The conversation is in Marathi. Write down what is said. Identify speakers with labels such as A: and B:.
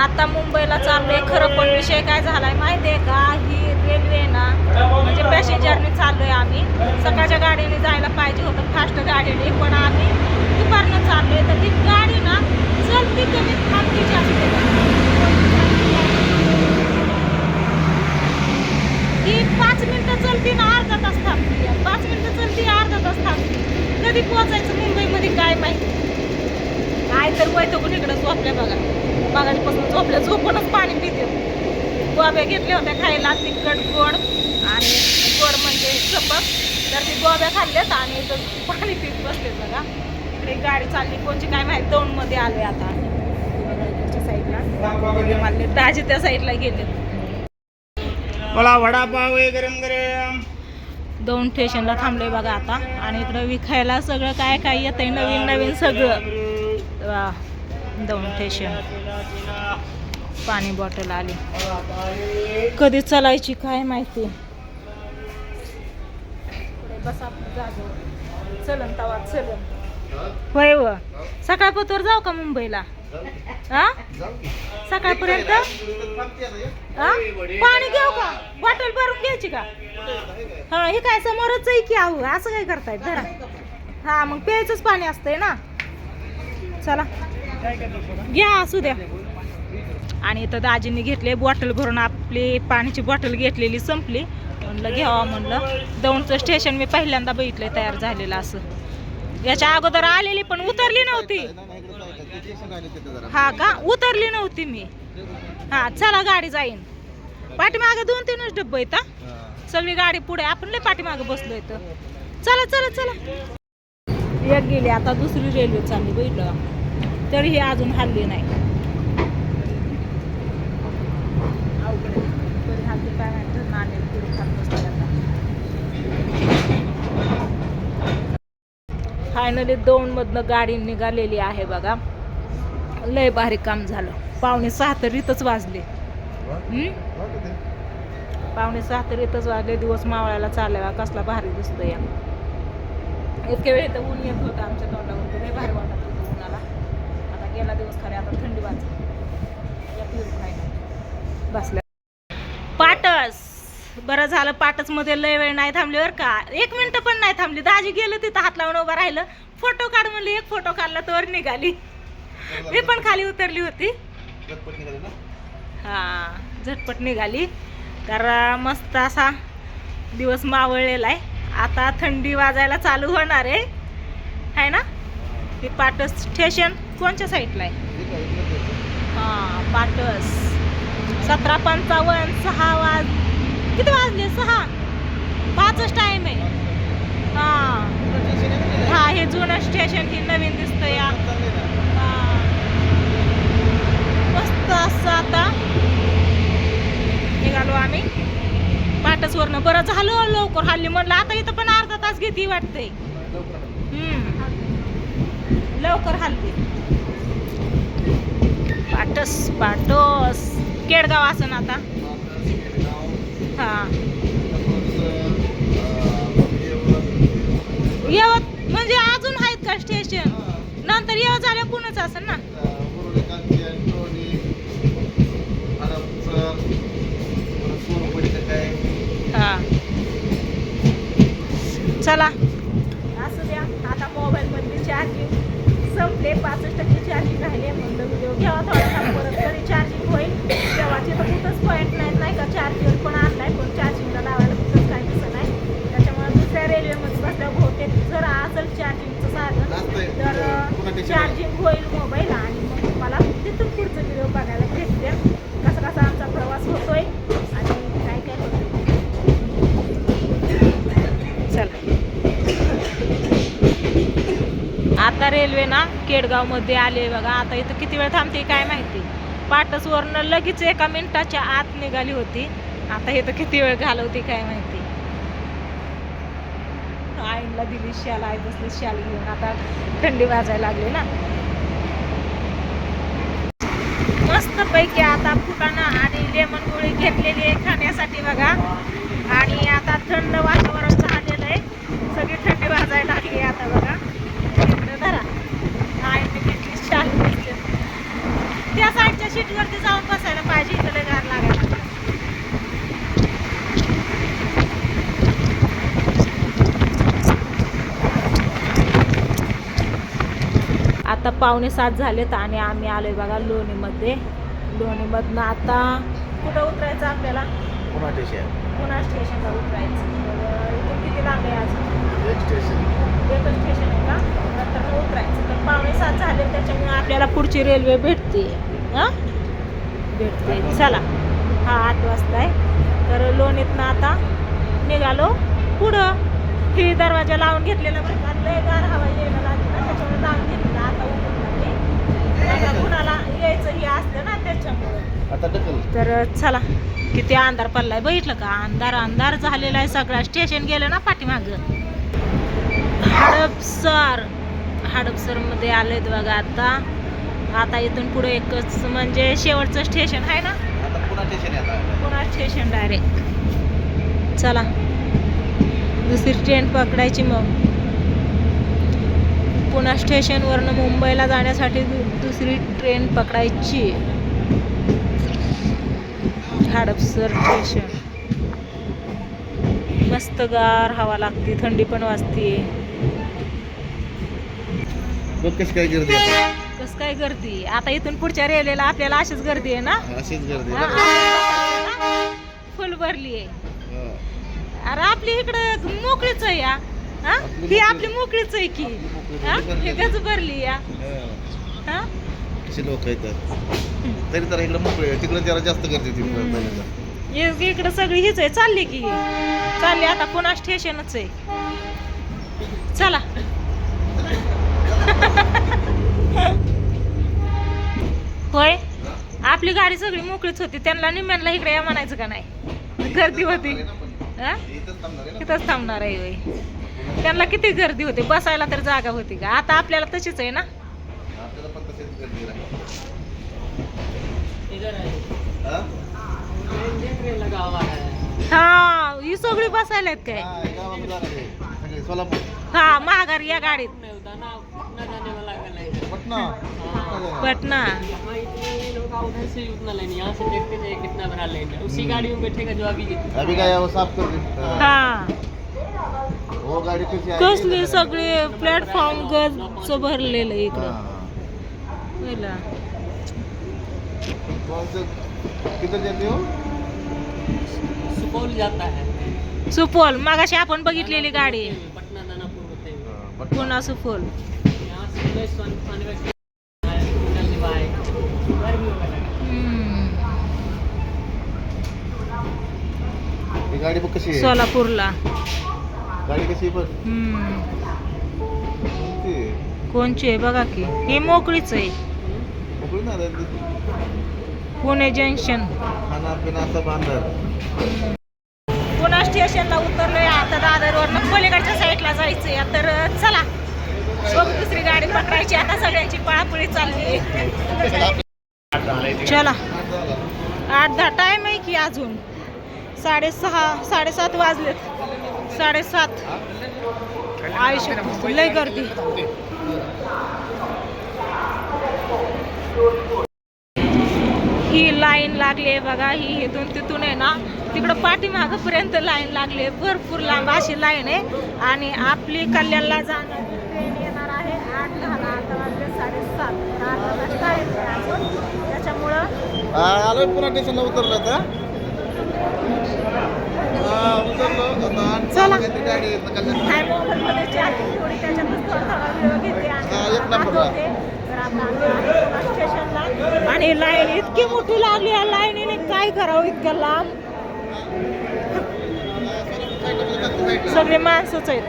A: आता मुंबईला चाललोय. खरं पण विषय काय झालाय माहितीये का? ही रेल्वे ना म्हणजे पॅसेंजरने चाललोय आम्ही. सकाळच्या गाडीने जायला पाहिजे होतं फास्ट गाडीने. पण आम्ही दुपारनं चाललोय. तर ती गाडी ना चलती कमी थांबती जास्त ती पाच मिनिटं चलती ना अर्धा तास थांबती. पाच मिनिटं चलती अर्धा तास थांबती. कधी पोहोचायचं मुंबईमध्ये काय माहिती? काय तर वैतो पण इकडं झोपल्या बघा. बघायपासून झोपल्या झोपूनच पाणी पिते. गोब्या घेतल्या होत्या खायला तिखट गोड आणि गोड म्हणजे चपक तर ती गोब्या खाल्ल्यात आणि पाणी पित बसले बघा. इकडे गाडी चालली कोणची काय माहिती दौंडमध्ये आलोय आता साईडला. त्या साईडला गेले
B: मला वडापाव गरम गरम
A: दोन स्टेशनला थांबले बघा आता. आणि इकडं विकायला सगळं काय काय येतंय नवीन नवीन सगळं दोन स्टेशन. पाणी बॉटल आली. कधी चालायची काय माहिती? बसा. चलन तवा चलन. होय व. सकाळपतवर जाऊ का मुंबईला? हा सकाळपर्यंत? पाणी घेऊ का? बॉटल भरून घ्यायची का? हा हे काय समोरच आहे की आहो? असं काय करतायत? जरा हा मग प्यायचंच पाणी असतंय ना. चला. घ्या असू द्या. आणि इथं दाजींनी घेतले बॉटल भरून आपली पाण्याची बॉटल घेतलेली संपली. म्हणलं घ्यावा म्हणलं. दौंडचं स्टेशन मी पहिल्यांदा बघितलं तयार झालेलं असं. याच्या अगोदर आलेली पण उतरली नव्हती. हा का? उतरली नव्हती मी. हा चला गाडी जाईन. पाठीमागे दोन तीनच डब्बे आहेत सगळी गाडी पुढे. आपण लय पाठीमागे बसलो तर चला चला चला. एक गेली आता दुसरी रेल्वे चालली बैठलं तरी ही अजून हल्ली नाही. फायनली दोन मधनं गाडी निघालेली आहे बघा. लय भारी काम झालं. पावणे सहा तर इथंच वाजले. पावणे सहा तर इथंच वाजले. दिवस मावळायला चालला कसला भारी दिसतोय. या इतक्या वेळ तर ऊन येत होतं आमच्या तोंडावर लय भारी वाटत गेला दिवस खरे आता थंडी वाजली. बसल्या. पाटस! बरं झालं पाटसमध्ये लय वेळ नाही थांबली बरं का? एक मिनिट पण नाही थांबली. दाजी गेलं तिथं हात लावून उभं राहिलं. फोटो काढ म्हणलं एक फोटो काढला तर निघाली. मी पण खाली उतरली होती. हा झटपट निघाली. तर मस्त असा दिवस मावळलेला आहे. आता थंडी वाजायला चालू होणार आहे. आहे ना? ते पाटस स्टेशन कोणच्या साईडला आहे? हां पाटस. सतरा पंचावन्न सहा वाज किती वाजले? सहा. पाचच टाईम आहे. हां. हां हे जुनं स्टेशन हे नवीन दिसतंय. या मस्त असं आता. निघालो आम्ही. पाटसवरनं. बरं झालं लवकर. हल्ली म्हणलं आता इथं पण अर्धा तास घेते वाटतंय. हम्म. लवकर हलते. पाटस पाटस. केडगाव असं आता. हां. येवत म्हणजे अजून आहेत का स्टेशन नंतर येवत झाल्या कोणच असेल ना? हां. चला असू द्या आता मोबाईल मध्ये चार्जिंग संपले पाचच टक्के चार्जिंग राहिले म्हणलं व्हिडिओ घ्यावा थोडासा परत तरी चार्जिंग होईल. तेव्हाचे तर कुठंच पॉईंट नाहीत नाही का? चार्जिंग पण आणलाय पण चार्जिंगला लावायला कुठंच काही दिसत नाही. त्याच्यामुळे दुसऱ्या रेल्वेमध्ये बसल्या बहुतेक जर असेल चार्जिंगचं साधन तर चार्जिंग होईल मोबाईल आणि मग तुम्हाला तिथून पुढचं व्हिडिओ बघायला भेटते कसा कसा आमचा प्रवास होतोय आणि काय काय होतोय चला आता रेल्वे ना केडगावमध्ये आले बघा. आता इथं किती वेळ थांबते काय माहिती. पाटसवरनं लगेच एका मिनिटाच्या आत निघाली होती. आता इथं किती वेळ घालवते काय माहिती. आईला दिली शाल आई बसली शाल घेऊन. आता थंडी वाजायला लागली ना. मस्त पैकी आता फुटाणं आणि लेमन गोळी घेतलेली आहे खाण्यासाठी बघा. आणि आता थंड वातावरण झालेलं आहे. सगळी थंडी वाजायला लागली आता बघा. त्या साईडच्या शीटवरती जाऊन बसायला पाहिजे इथं लय गार लागायला आता पावणे सात झालेत आणि आम्ही आलोय बघा लोणीमध्ये. लोणीमधनं आता कुठं उतरायचं आपल्याला?
B: पुन्हा स्टेशन
A: पुन्हा स्टेशनला उतरायचं तर इथून किती लांब आहे अजून
B: एक स्टेशन
A: एकच स्टेशन आहे का? नंतर मग उतरायचं. तर पावणे सात झाले त्याच्यामुळे आपल्याला पुढची रेल्वे भेटते. हां? भेटते. चला. हा आठ वाजता आहे. तर लोणीतनं आता निघालो पुढं. ही दरवाजा लावून घेतलेला बरं का? लय गार हवा यायला लागली ना त्याच्यामुळे लावून घेतलेला. आता कुणाला यायचं हे असतं ना त्याच्यामुळं.
B: आता ढकल.
A: तर चला किती अंधार पडलाय बघितलं का? अंधार अंधार झालेला आहे सगळा. स्टेशन गेलं ना पाठीमाग. हडपसर. हडपसरमध्ये आलेत बघा आता. आता इथून पुढे एकच म्हणजे शेवटचं स्टेशन आहे ना?
B: आता पुन्हा स्टेशन येतात
A: पुन्हा स्टेशन डायरेक्ट चला. दुसरी ट्रेन पकडायची मग. पुन्हा स्टेशनवरनं मुंबईला जाण्यासाठी दुसरी ट्रेन पकडायची. हडपसर स्टेशन. मस्त गार हवा लागते थंडी पण वाजते
B: काय गर्दी.
A: कस काय गर्दी? आता इथून पुढच्या रेल्वेला आपल्याला अशीच गर्दी आहे ना?
B: अशीच गर्दी आहे.
A: फुल भरली आहे. अरे आपली इकडं मोकळीच आहे या हा?
B: आपली
A: ही. आपली मोकळीच आहे की. हा?
B: भरली.
A: ही गज भरली या
B: हा. कशी लोक येतात तरी तर इकडे मोकळे. तिकडे जरा जास्त गर्दी. पहिल्यांदा.
A: हे इकडं सगळी हीच आहे चालली की चालली आता पुन्हा स्टेशनच आहे चला होय आपली गाडी सगळी मोकळीच होती त्यांना निम्म्यांना इकडे या म्हणायचं का नाही गर्दी होती हा?
B: इथंच?
A: तिथंच थांबणार आहे होय त्यांना किती गर्दी होती? बसायला तर जागा होती का? आता आपल्याला तशीच आहे ना?
B: आपल्याला पण तशीच गर्दी राहील. हा?
A: हा ही सगळी बसायला आहेत काय?
B: हा, हे
A: हा महागारी या गाडीत.
B: पटना.
C: उसी गाड़ी में बैठेगा जो अभी
B: अभी काय वो साफ कर दे हा.
A: हा कसले सगळे प्लॅटफॉर्म गच भरलेलं आहे इकडं.
B: हा.
A: पहिला.
B: हो?
C: सुपौल जाता है.
A: सुपौल. मागाशी आपण बघितलेली गाडी. पुन्हा सुपौल.
B: गाडी कशी
A: सोलापूरला.
B: गाडी कशी बघ
A: हम्म. कोणची आहे? बघा की. ही मोकळीच आहे.
B: मोकळी ना.
A: पुणे जंक्शन.
B: खाना पिना सब अंदर
A: पुन्हा स्टेशनला उतरलोय. आता दादरवरनं पलीकडच्या साईडला जायचंय. तर चला. बघ दुसरी गाडी पकडायची. आता सगळ्यांची पळापळी चालली चला. आठ दहा टाइम आहे की अजून? साडेसहा साडेसात वाजलेत. साडेसात. आयुष्य लय गर्दी. ही लाईन लागली आहे बघा ही इथून तिथून आहे ना तिकडं पाठीमागपर्यंत लाईन लागली आहे. भरपूर लांब अशी लाईन आहे. आणि आपली कल्याणला जाणार ट्रेन येणार आहे आठ दहाला आता वाजले साडेसात. त्याच्यामुळं
B: पुन्हा स्टेशनला उतरलं आता.
A: चला. मोबाईलमध्ये चार्जिंग थोडी त्याच्यातच थोडा व्हिडिओ घेते आणि स्टेशनला लाईन इतकी मोठी लागली या लाईनीने काय करावं इतक्या लांब? सगळे माणसंच आहेत.